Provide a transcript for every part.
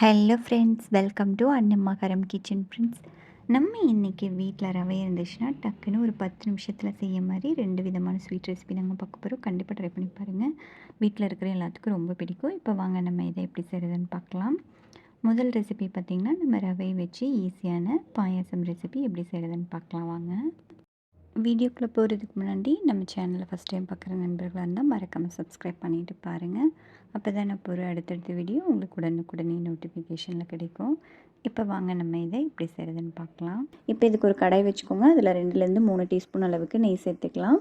Hello friends welcome to அன்னம்மாகரம் kitchen friends நம்ம இன்றைக்கி வீட்டில் ரவை இருந்துச்சுன்னா டக்குன்னு ஒரு பத்து நிமிஷத்தில் செய்ய மாதிரி ரெண்டு விதமான ஸ்வீட் ரெசிபி நாங்கள் பார்க்க போகிறோம் கண்டிப்பாக ட்ரை பண்ணி பாருங்கள் வீட்டில் இருக்கிற எல்லாத்துக்கும் ரொம்ப பிடிக்கும். இப்போ வாங்க நம்ம இதை எப்படி செய்கிறதுன்னு பார்க்கலாம். முதல் ரெசிபி பார்த்திங்கன்னா நம்ம ரவை வச்சு ஈஸியான பாயாசம் ரெசிபி எப்படி செய்கிறதுன்னு பார்க்கலாம். வாங்க. வீடியோக்குள்ளே போகிறதுக்கு முன்னாடி நம்ம சேனலை ஃபஸ்ட் டைம் பார்க்குற நண்பர்களாக இருந்தால் மறக்காமல் சப்ஸ்கிரைப் பண்ணிவிட்டு பாருங்கள் அப்போ தான் நான் போகிற அடுத்தடுத்த வீடியோ உங்களுக்கு உடனுக்குடனே நோட்டிஃபிகேஷனில் கிடைக்கும். இப்போ வாங்க நம்ம இதை இப்படி செய்கிறதுன்னு பார்க்கலாம். இப்போ இதுக்கு ஒரு கடாய் வச்சுக்கோங்க. அதில் ரெண்டுலேருந்து மூணு டீஸ்பூன் அளவுக்கு நெய் சேர்த்துக்கலாம்.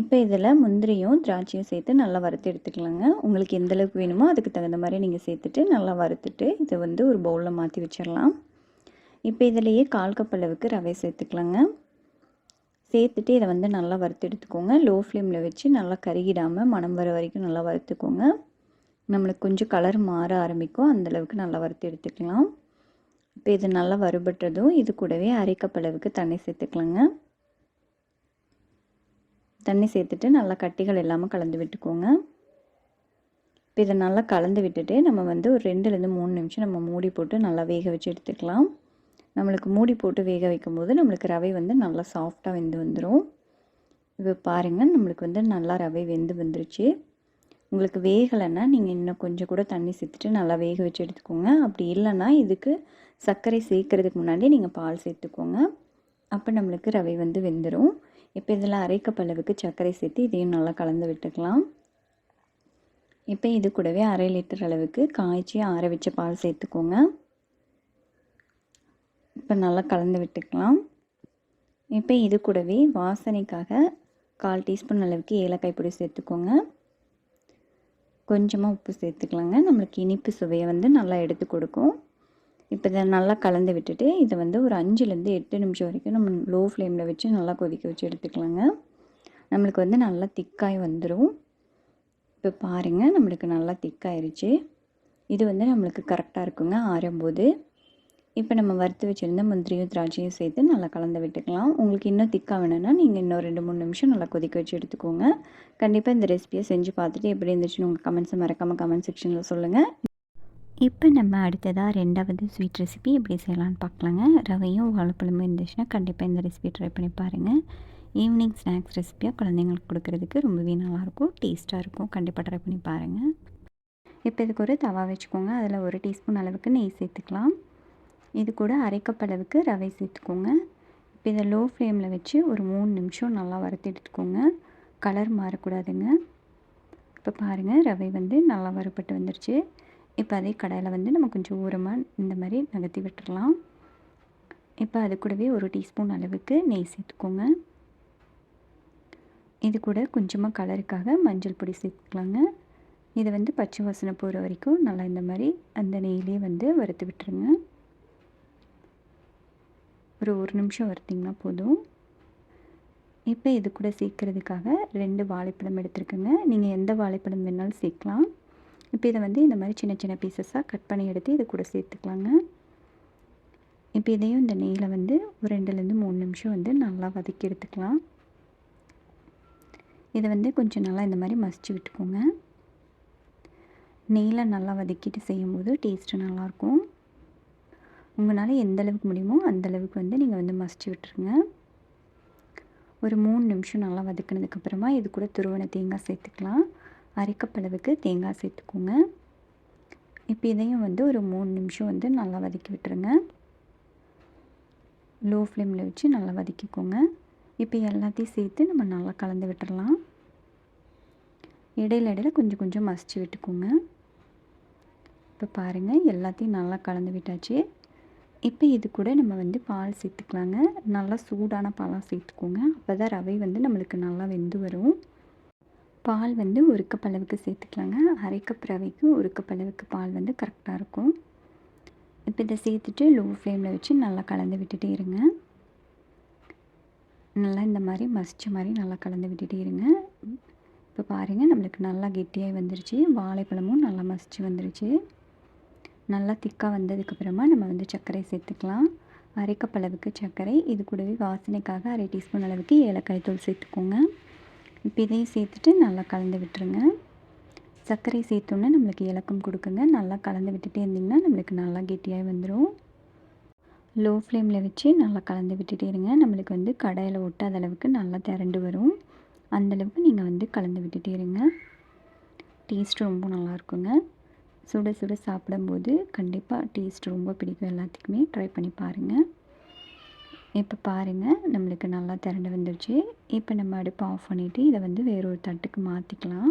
இப்போ இதில் முந்திரியும் திராட்சையும் சேர்த்து நல்லா வறுத்து எடுத்துக்கலாங்க. உங்களுக்கு எந்த அளவுக்கு வேணுமோ அதுக்கு தகுந்த மாதிரி நீங்கள் சேர்த்துட்டு நல்லா வறுத்துட்டு இதை வந்து ஒரு பவுலில் மாற்றி வச்சிடலாம். இப்போ இதிலையே கால் கப் அளவுக்கு ரவை சேர்த்துக்கலாங்க. சேர்த்துட்டு இதை வந்து நல்லா வறுத்து எடுத்துக்கோங்க. லோ ஃப்ளேமில் வச்சு நல்லா கருகிடாமல் மனம் வர வரைக்கும் நல்லா வறுத்துக்கோங்க. நம்மளுக்கு கொஞ்சம் கலர் மாற ஆரம்பிக்கும். அந்தளவுக்கு நல்லா வறுத்து எடுத்துக்கலாம். இப்போ இது நல்லா வறுபட்டதும் இது கூடவே அரைக்கப்பளவுக்கு தண்ணி சேர்த்துக்கலாங்க. தண்ணி சேர்த்துட்டு நல்லா கட்டிகள் இல்லாமல் கலந்து விட்டுக்கோங்க. இப்போ இதை நல்லா கலந்து விட்டுட்டு நம்ம வந்து ஒரு ரெண்டுலேருந்து மூணு நிமிஷம் நம்ம மூடி போட்டு நல்லா வேக வச்சு எடுத்துக்கலாம். நம்மளுக்கு மூடி போட்டு வேக வைக்கும் போது நம்மளுக்கு ரவை வந்து நல்லா சாஃப்டாக வெந்து வந்துடும் இப்போ பாருங்கள் நம்மளுக்கு வந்து நல்லா ரவை வெந்து வந்துருச்சு. உங்களுக்கு வேகலைன்னா நீங்கள் இன்னும் கொஞ்சம் கூட தண்ணி சேர்த்துட்டு நல்லா வேக வச்சு எடுத்துக்கோங்க. அப்படி இல்லைன்னா இதுக்கு சர்க்கரை சேர்க்கறதுக்கு முன்னாடி நீங்கள் பால் சேர்த்துக்கோங்க. அப்போ நம்மளுக்கு ரவை வந்து வெந்துடும் இப்போ இதில் அரைக்கப்பளவுக்கு சர்க்கரை சேர்த்து இதையும் நல்லா கலந்து விட்டுக்கலாம். இப்போ இது கூடவே அரை லிட்டர் அளவுக்கு காய்ச்சி ஆற வச்ச பால் சேர்த்துக்கோங்க. இப்போ நல்லா கலந்து விட்டுக்கலாம். இப்போ இது கூடவே வாசனைக்காக கால் டீஸ்பூன் அளவுக்கு ஏலக்காய் பொடி சேர்த்துக்கோங்க. கொஞ்சமாக உப்பு சேர்த்துக்கலாங்க. நம்மளுக்கு இனிப்பு சுவையை வந்து நல்லா எடுத்து கொடுக்கும். இப்போ இதை நல்லா கலந்து விட்டுட்டு இதை வந்து ஒரு அஞ்சுலேருந்து எட்டு நிமிஷம் வரைக்கும் நம்ம லோ ஃப்ளேமில் வச்சு நல்லா கொதிக்க வச்சு எடுத்துக்கலாங்க. நம்மளுக்கு வந்து நல்லா திக்காய் வந்துடும் இப்போ பாருங்கள் நம்மளுக்கு நல்லா திக்காயிருச்சு. இது வந்து நம்மளுக்கு கரெக்டாக இருக்குங்க ஆறும்போது. இப்போ நம்ம வறுத்து வச்சுருந்த முந்திரியும் திராட்சையும் சேர்த்து நல்லா கலந்து விட்டுக்கலாம். உங்களுக்கு இன்னும் திக்காக வேணும்னா நீங்கள் இன்னும் ரெண்டு மூணு நிமிஷம் நல்லா கொதிக்க வச்சு எடுத்துக்கோங்க. கண்டிப்பாக இந்த ரெசிபியை செஞ்சு பார்த்துட்டு எப்படி இருந்துச்சுன்னு உங்கள் கமெண்ட்ஸை மறக்காமல் கமெண்ட் செக்ஷனில் சொல்லுங்கள் இப்போ நம்ம அடுத்ததாக ரெண்டாவது ஸ்வீட் ரெசிபி எப்படி செய்யலான்னு பார்க்கலாங்க. ரவையும் வாழைப்பழமும் இருந்துச்சுன்னா கண்டிப்பாக இந்த ரெசிபி ட்ரை பண்ணி பாருங்கள் ஈவினிங் ஸ்நாக்ஸ் ரெசிபியாக குழந்தைங்களுக்கு கொடுக்குறதுக்கு ரொம்பவே நல்லாயிருக்கும் டேஸ்ட்டாக இருக்கும். கண்டிப்பாக ட்ரை பண்ணி பாருங்கள் இப்போ இதுக்கு ஒரு தவா வச்சுக்கோங்க. அதில் ஒரு டீஸ்பூன் அளவுக்கு நெய் சேர்த்துக்கலாம். இது கூட அரைக்கப்பளவுக்கு ரவை சேர்த்துக்கோங்க. இப்போ இதை லோ ஃப்ளேமில் வச்சு ஒரு மூணு நிமிஷம் நல்லா வறுத்து எடுத்துக்கோங்க. கலர் மாறக்கூடாதுங்க. இப்போ பாருங்கள் ரவை வந்து நல்லா வறுப்பட்டு வந்துருச்சு. இப்போ அதே கடையில் வந்து நம்ம கொஞ்சம் ஊரமாக இந்த மாதிரி நகர்த்தி விட்டுடலாம் இப்போ அது கூடவே ஒரு டீஸ்பூன் அளவுக்கு நெய் சேர்த்துக்கோங்க. இது கூட கொஞ்சமாக கலருக்காக மஞ்சள் பொடி சேர்த்துக்கலாங்க. இதை வந்து பச்சை வாசனை போகிற வரைக்கும் நல்லா இந்த மாதிரி அந்த நெய்லேயே வந்து வறுத்து விட்டுருங்க. ஒரு ஒரு நிமிஷம் வறுத்திங்கன்னா போதும். இப்போ இது கூட சேர்க்குறதுக்காக ரெண்டு வாழைப்பழம் எடுத்துருக்குங்க. நீங்கள் எந்த வாழைப்பழம் வேணாலும் சேர்க்கலாம். இப்போ இதை வந்து இந்த மாதிரி சின்ன சின்ன பீசஸாக கட் பண்ணி எடுத்து இது கூட சேர்த்துக்கலாங்க. இப்போ இதையும் இந்த நெய்யில் வந்து ஒரு ரெண்டுலேருந்து மூணு நிமிஷம் வந்து நல்லா வதக்கி எடுத்துக்கலாம். இதை வந்து கொஞ்சம் நல்லா இந்த மாதிரி மசிச்சு விட்டுக்கோங்க. நெய்யில் நல்லா வதக்கிட்டு செய்யும்போது டேஸ்ட்டு நல்லாயிருக்கும் உங்களால் எந்த அளவுக்கு முடியுமோ அந்தளவுக்கு வந்து நீங்கள் வந்து மசிச்சு விட்டுருங்க. ஒரு மூணு நிமிஷம் நல்லா வதக்கினதுக்கப்புறமா இது கூட துருவனை தேங்காய் சேர்த்துக்கலாம். அரைக்கப்பளவுக்கு தேங்காய் சேர்த்துக்கோங்க. இப்போ இதையும் வந்து ஒரு மூணு நிமிஷம் வந்து நல்லா வதக்கி விட்டுருங்க. லோ ஃப்ளேமில் வச்சு நல்லா வதக்கிக்கோங்க. இப்போ எல்லாத்தையும் சேர்த்து நம்ம நல்லா கலந்து விட்டுறலாம். இடையில இடையில கொஞ்சம் கொஞ்சம் மசிச்சு விட்டுக்கோங்க. இப்போ பாருங்கள் எல்லாத்தையும் நல்லா கலந்து விட்டாச்சு. இப்போ இது கூட நம்ம வந்து பால் சேர்த்துக்கலாங்க. நல்லா சூடான பாலாக சேர்த்துக்கோங்க. அப்போ தான் ரவை வந்து நம்மளுக்கு நல்லா வெந்து வரும். பால் வந்து ஒரு கப் அளவுக்கு சேர்த்துக்கலாங்க. அரை கப் ரவைக்கு ஒரு கப் அளவுக்கு பால் வந்து கரெக்டாக இருக்கும். இப்போ இதை சேர்த்துட்டு லோ ஃப்ளேமில் வச்சு நல்லா கலந்து விட்டுட்டே இருங்க. நல்லா இந்த மாதிரி மசிச்ச மாதிரி நல்லா கலந்து விட்டுட்டே இருங்க. இப்போ பாருங்கள் நம்மளுக்கு நல்லா கெட்டியாக வந்துருச்சு. வாழைப்பழமும் நல்லா மசிச்சு வந்துருச்சு. நல்லா திக்காக வந்ததுக்கப்புறமா நம்ம வந்து சர்க்கரை சேர்த்துக்கலாம். அரைக்கப்பளவுக்கு சர்க்கரை இது கூடவே வாசனைக்காக அரை டீஸ்பூன் அளவுக்கு ஏலக்காய் தூள் சேர்த்துக்கோங்க. இப்போ இதையும் சேர்த்துட்டு நல்லா கலந்து விட்டுருங்க. சர்க்கரை சேர்த்தோன்னே நம்மளுக்கு இலக்கம் கொடுக்குங்க. நல்லா கலந்து விட்டுட்டே இருந்திங்கன்னா நம்மளுக்கு நல்லா கெட்டியாக வந்துடும் லோ ஃப்ளேமில் வச்சு நல்லா கலந்து விட்டுட்டே இருங்க. நம்மளுக்கு வந்து கடையில் ஒட்டாத அளவுக்கு நல்லா திரண்டு வரும். அந்தளவுக்கு நீங்கள் வந்து கலந்து விட்டுட்டே இருங்க. டேஸ்ட் ரொம்ப நல்லாயிருக்குங்க சுட சுட சாப்பிடும்போது கண்டிப்பாக டேஸ்ட் ரொம்ப பிடிக்கும் எல்லாத்துக்குமே. ட்ரை பண்ணி பாருங்கள் இப்போ பாருங்கள் நம்மளுக்கு நல்லா திரண்டு வந்துருச்சு. இப்போ நம்ம அடுப்பை ஆஃப் பண்ணிவிட்டு இதை வந்து வேறொரு தட்டுக்கு மாற்றிக்கலாம்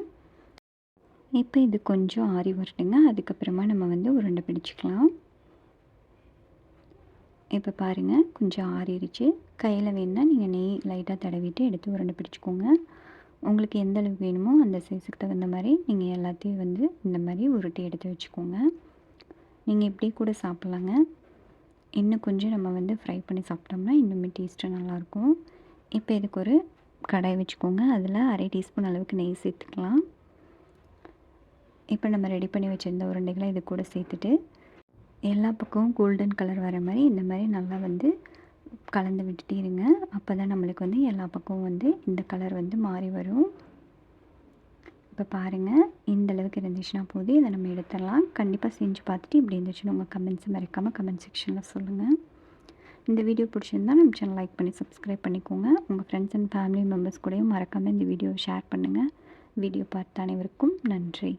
இப்போ இது கொஞ்சம் ஆறி வரட்டுங்க. அதுக்கப்புறமா நம்ம வந்து உருண்டை பிடிச்சிக்கலாம். இப்போ பாருங்கள் கொஞ்சம் ஆறிடுச்சு கையில் வேணுன்னா நீங்கள் நெய் லைட்டாக தடவிட்டு எடுத்து உருண்டை பிடிச்சிக்கோங்க. உங்களுக்கு எந்த அளவுக்கு வேணுமோ அந்த சைஸுக்கு தகுந்த மாதிரி நீங்கள் எல்லாத்தையும் வந்து இந்த மாதிரி உருட்டி எடுத்து வச்சுக்கோங்க. நீங்கள் இப்படி கூட சாப்பிட்லாங்க. இன்னும் கொஞ்சம் நம்ம வந்து ஃப்ரை பண்ணி சாப்பிட்டோம்னா இன்னுமே டேஸ்ட்டு நல்லாயிருக்கும். இப்போ இதுக்கு ஒரு கடாய் வச்சுக்கோங்க. அதில் அரை டீஸ்பூன் அளவுக்கு நெய் சேர்த்துக்கலாம். இப்போ நம்ம ரெடி பண்ணி வச்சுருந்த உருண்டைகளை இது கூட சேர்த்துட்டு எல்லா பக்கமும் கோல்டன் கலர் வர மாதிரி இந்த மாதிரி நல்லா வந்து கலந்து விட்டுட்டே இருங்க. அப்போ தான் நம்மளுக்கு வந்து எல்லா பக்கமும் வந்து இந்த கலர் வந்து மாறி வரும். இப்போ பாருங்கள் இந்த அளவுக்கு இருந்துச்சுன்னா போதும். இதை நம்ம எடுத்துடலாம். கண்டிப்பாக செஞ்சு பார்த்துட்டு இப்படி இருந்துச்சுன்னு உங்கள் கமெண்ட்ஸ் மறக்காமல் கமெண்ட் செக்ஷனில் சொல்லுங்கள் இந்த வீடியோ பிடிச்சிருந்தா நம்ம சேனல் லைக் பண்ணி சப்ஸ்கிரைப் பண்ணிக்கோங்க. உங்கள் ஃப்ரெண்ட்ஸ் அண்ட் ஃபேமிலி மெம்பர்ஸ் கூடயும் மறக்காமல் இந்த வீடியோவை ஷேர் பண்ணுங்கள் வீடியோ பார்த்த அனைவருக்கும் நன்றி.